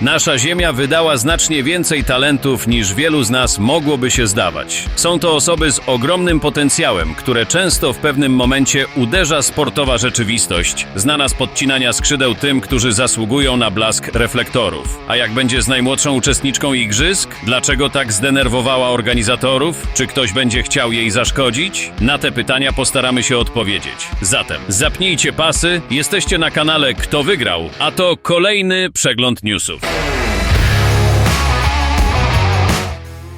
Nasza Ziemia wydała znacznie więcej talentów niż wielu z nas mogłoby się zdawać. Są to osoby z ogromnym potencjałem, które często w pewnym momencie uderza sportowa rzeczywistość, znana z podcinania skrzydeł tym, którzy zasługują na blask reflektorów. A jak będzie z najmłodszą uczestniczką igrzysk? Dlaczego tak zdenerwowała organizatorów? Czy ktoś będzie chciał jej zaszkodzić? Na te pytania postaramy się odpowiedzieć. Zatem zapnijcie pasy, jesteście na kanale Kto Wygrał, a to kolejny przegląd newsów.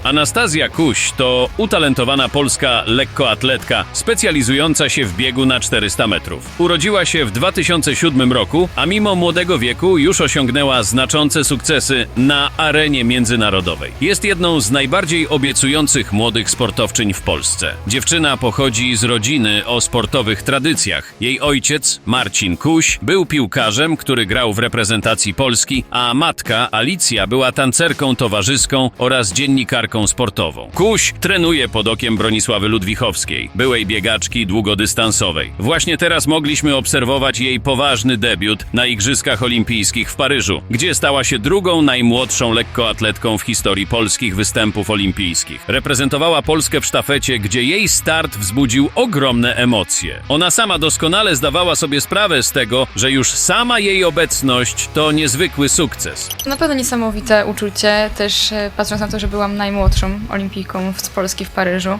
Anastazja Kuś to utalentowana polska lekkoatletka specjalizująca się w biegu na 400 metrów. Urodziła się w 2007 roku, a mimo młodego wieku już osiągnęła znaczące sukcesy na arenie międzynarodowej. Jest jedną z najbardziej obiecujących młodych sportowczyń w Polsce. Dziewczyna pochodzi z rodziny o sportowych tradycjach. Jej ojciec, Marcin Kuś, był piłkarzem, który grał w reprezentacji Polski, a matka, Alicja, była tancerką towarzyską oraz dziennikarką sportową. Kuś trenuje pod okiem Bronisławy Ludwichowskiej, byłej biegaczki długodystansowej. Właśnie teraz mogliśmy obserwować jej poważny debiut na Igrzyskach Olimpijskich w Paryżu, gdzie stała się drugą najmłodszą lekkoatletką w historii polskich występów olimpijskich. Reprezentowała Polskę w sztafecie, gdzie jej start wzbudził ogromne emocje. Ona sama doskonale zdawała sobie sprawę z tego, że już sama jej obecność to niezwykły sukces. Na pewno niesamowite uczucie, też e, patrząc na to, że byłam najmłodszą olimpijką z Polski w Paryżu,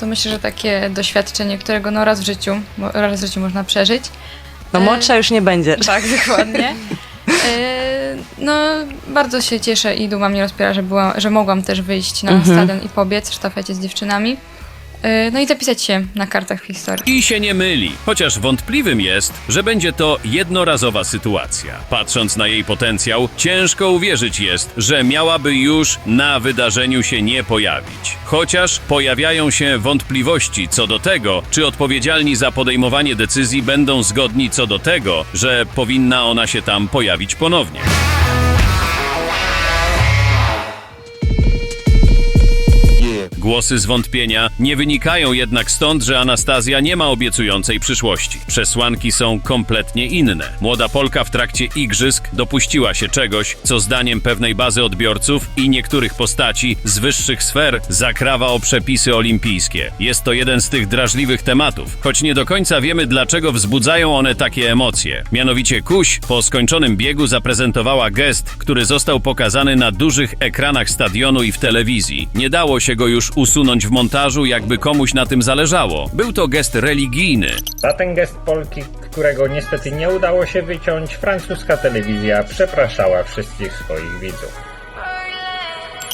to myślę, że takie doświadczenie, którego no raz w życiu, raz w życiu można przeżyć. No E, młodsza już nie będzie. Tak, dokładnie. E, No, bardzo się cieszę i duma mnie rozpiera, że, była, że mogłam też wyjść na stadion i pobiec w sztafecie z dziewczynami. E, No i zapisać się na kartach historii. I się nie myli, chociaż wątpliwym jest, że będzie to jednorazowa sytuacja. Patrząc na jej potencjał, ciężko uwierzyć jest, że miałaby już na wydarzeniu się nie pojawić. Chociaż pojawiają się wątpliwości co do tego, czy odpowiedzialni za podejmowanie decyzji będą zgodni co do tego, że powinna ona się tam pojawić ponownie. Głosy zwątpienia nie wynikają jednak stąd, że Anastazja nie ma obiecującej przyszłości. Przesłanki są kompletnie inne. Młoda Polka w trakcie igrzysk dopuściła się czegoś, co zdaniem pewnej bazy odbiorców i niektórych postaci z wyższych sfer zakrawa o przepisy olimpijskie. Jest to jeden z tych drażliwych tematów, choć nie do końca wiemy, dlaczego wzbudzają one takie emocje. Mianowicie Kuś po skończonym biegu zaprezentowała gest, który został pokazany na dużych ekranach stadionu i w telewizji. Nie dało się go już usunąć w montażu, jakby komuś na tym zależało. Był to gest religijny. Za ten gest Polki, którego niestety nie udało się wyciąć, francuska telewizja przepraszała wszystkich swoich widzów.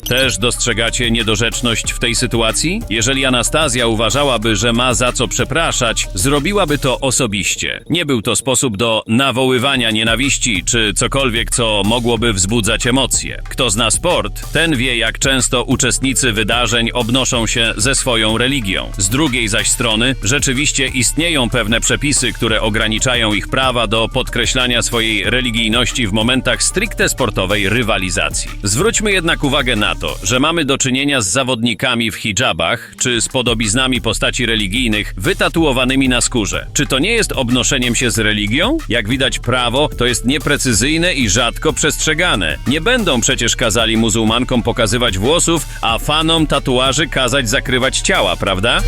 Też dostrzegacie niedorzeczność w tej sytuacji? Jeżeli Anastazja uważałaby, że ma za co przepraszać, zrobiłaby to osobiście. Nie był to sposób do nawoływania nienawiści czy cokolwiek, co mogłoby wzbudzać emocje. Kto zna sport, ten wie, jak często uczestnicy wydarzeń obnoszą się ze swoją religią. Z drugiej zaś strony, rzeczywiście istnieją pewne przepisy, które ograniczają ich prawa do podkreślania swojej religijności w momentach stricte sportowej rywalizacji. Zwróćmy jednak uwagę na to, że mamy do czynienia z zawodnikami w hijabach czy z podobiznami postaci religijnych wytatuowanymi na skórze. Czy to nie jest obnoszeniem się z religią? Jak widać, prawo to jest nieprecyzyjne i rzadko przestrzegane. Nie będą przecież kazali muzułmankom pokazywać włosów, a fanom tatuaży kazać zakrywać ciała, prawda?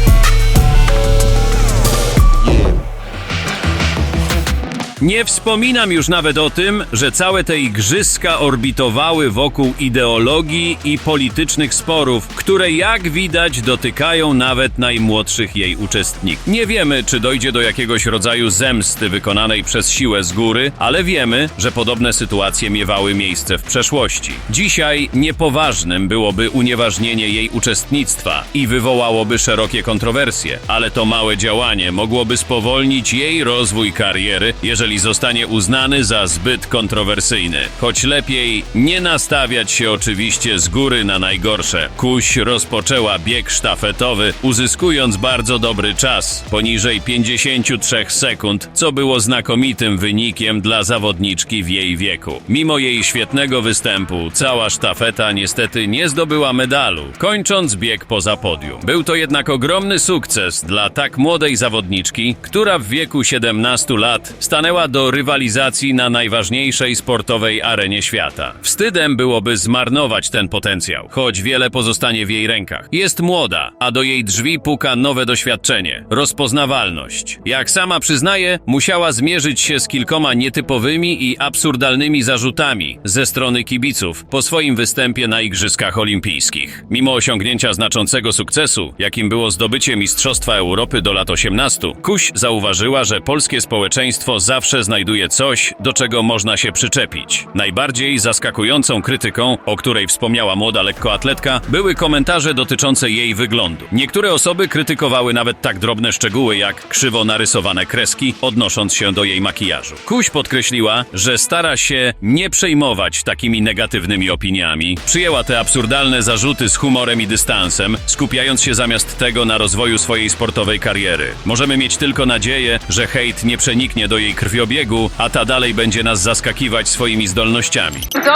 Nie wspominam już nawet o tym, że całe te igrzyska orbitowały wokół ideologii i politycznych sporów, które jak widać dotykają nawet najmłodszych jej uczestników. Nie wiemy, czy dojdzie do jakiegoś rodzaju zemsty wykonanej przez siłę z góry, ale wiemy, że podobne sytuacje miewały miejsce w przeszłości. Dzisiaj niepoważnym byłoby unieważnienie jej uczestnictwa i wywołałoby szerokie kontrowersje, ale to małe działanie mogłoby spowolnić jej rozwój kariery, jeżeli zostanie uznany za zbyt kontrowersyjny. Choć lepiej nie nastawiać się oczywiście z góry na najgorsze. Kuś rozpoczęła bieg sztafetowy, uzyskując bardzo dobry czas, poniżej 53 sekund, co było znakomitym wynikiem dla zawodniczki w jej wieku. Mimo jej świetnego występu, cała sztafeta niestety nie zdobyła medalu, kończąc bieg poza podium. Był to jednak ogromny sukces dla tak młodej zawodniczki, która w wieku 17 lat stanęła do rywalizacji na najważniejszej sportowej arenie świata. Wstydem byłoby zmarnować ten potencjał, choć wiele pozostanie w jej rękach. Jest młoda, a do jej drzwi puka nowe doświadczenie rozpoznawalność. Jak sama przyznaje, musiała zmierzyć się z kilkoma nietypowymi i absurdalnymi zarzutami ze strony kibiców po swoim występie na Igrzyskach Olimpijskich. Mimo osiągnięcia znaczącego sukcesu, jakim było zdobycie Mistrzostwa Europy do lat 18, Kuś zauważyła, że polskie społeczeństwo zawsze znajduje coś, do czego można się przyczepić. Najbardziej zaskakującą krytyką, o której wspomniała młoda lekkoatletka, były komentarze dotyczące jej wyglądu. Niektóre osoby krytykowały nawet tak drobne szczegóły jak krzywo narysowane kreski, odnosząc się do jej makijażu. Kuś podkreśliła, że stara się nie przejmować takimi negatywnymi opiniami. Przyjęła te absurdalne zarzuty z humorem i dystansem, skupiając się zamiast tego na rozwoju swojej sportowej kariery. Możemy mieć tylko nadzieję, że hejt nie przeniknie do jej krwiobiegu, a ta dalej będzie nas zaskakiwać swoimi zdolnościami. Co?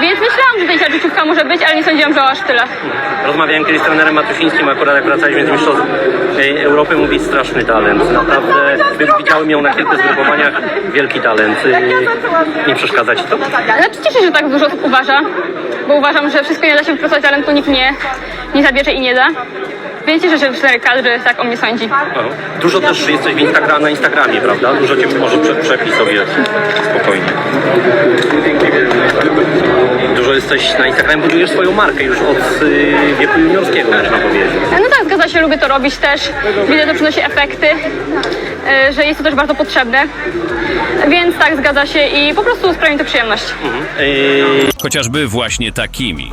Więc myślałam, że tej życiówka może być, ale nie sądziłam, że aż tyle. Rozmawiałem kiedyś z trenerem Matusińskim, akurat jak wracaliśmy z Mistrzostw Europy, mówi straszny talent. Naprawdę widziałem ją na kilku zgrupowaniach, wielki talent. E, Nie przeszkadza ci to? Znaczy cieszę się, że tak dużo osób uważa, bo uważam, że wszystko nie da się wyprostować talentu, nikt nie, nie zabierze i nie da. Się, że cztery kadry tak o mnie sądzi. Dużo też jesteś w Instagram, na Instagramie, prawda? Dużo cię może prze, przepić sobie spokojnie. Dużo jesteś na Instagramie, budujesz swoją markę już od y, wieku juniorskiego, można powiedzieć. No tak, zgadza się, lubię to robić też. Widzę, to przynosi efekty, e, że jest to też bardzo potrzebne. Więc tak, zgadza się i po prostu sprawia mi to przyjemność. Y, Chociażby właśnie takimi.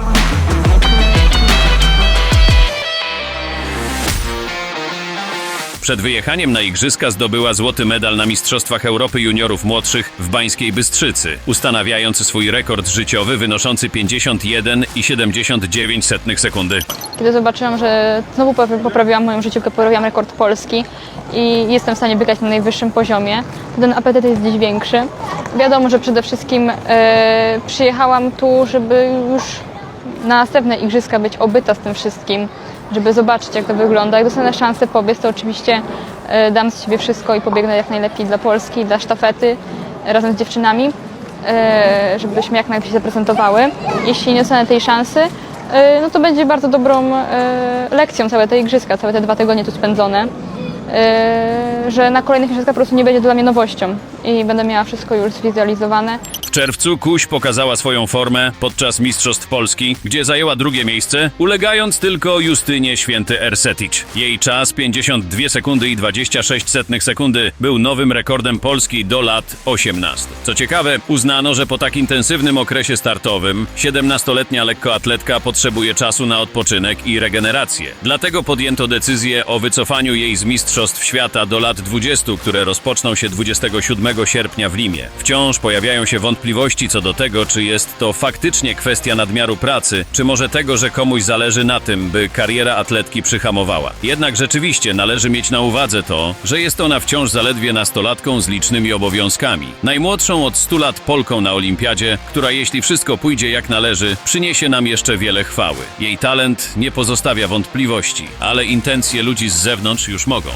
Przed wyjechaniem na Igrzyska zdobyła złoty medal na Mistrzostwach Europy Juniorów Młodszych w Bańskiej Bystrzycy, ustanawiając swój rekord życiowy wynoszący 51,79 sekundy. Kiedy zobaczyłam, że znowu poprawi- poprawiłam moją życiówkę, poprawiłam rekord Polski i jestem w stanie biegać na najwyższym poziomie, to ten apetyt jest gdzieś większy. Wiadomo, że przede wszystkim e, przyjechałam tu, żeby już na następne igrzyska być obyta z tym wszystkim, żeby zobaczyć jak to wygląda. Jak dostanę szansę pobiec, to oczywiście e, dam z siebie wszystko i pobiegnę jak najlepiej dla Polski, dla sztafety e, razem z dziewczynami, e, żebyśmy jak najlepiej się zaprezentowały. Jeśli nie dostanę tej szansy, no to będzie bardzo dobrą lekcją całe te igrzyska, całe te dwa tygodnie tu spędzone. Że na kolejnych igrzyskach po prostu nie będzie dla mnie nowością i będę miała wszystko już zwizualizowane. W czerwcu Kuś pokazała swoją formę podczas Mistrzostw Polski, gdzie zajęła drugie miejsce, ulegając tylko Justynie Święty Ersetic. Jej czas 52 sekundy i 26 setnych sekundy był nowym rekordem Polski do lat 18. Co ciekawe, uznano, że po tak intensywnym okresie startowym 17-letnia lekkoatletka potrzebuje czasu na odpoczynek i regenerację. Dlatego podjęto decyzję o wycofaniu jej z Mistrzostw Świata do lat 20, które rozpoczną się 27 sierpnia w Limie. Wciąż pojawiają się wątpliwości co do tego, czy jest to faktycznie kwestia nadmiaru pracy, czy może tego, że komuś zależy na tym, by kariera atletki przyhamowała. Jednak rzeczywiście należy mieć na uwadze to, że jest ona wciąż zaledwie nastolatką z licznymi obowiązkami. Najmłodszą od 100 lat Polką na Olimpiadzie, która jeśli wszystko pójdzie jak należy, przyniesie nam jeszcze wiele chwały. Jej talent nie pozostawia wątpliwości, ale intencje ludzi z zewnątrz już mogą.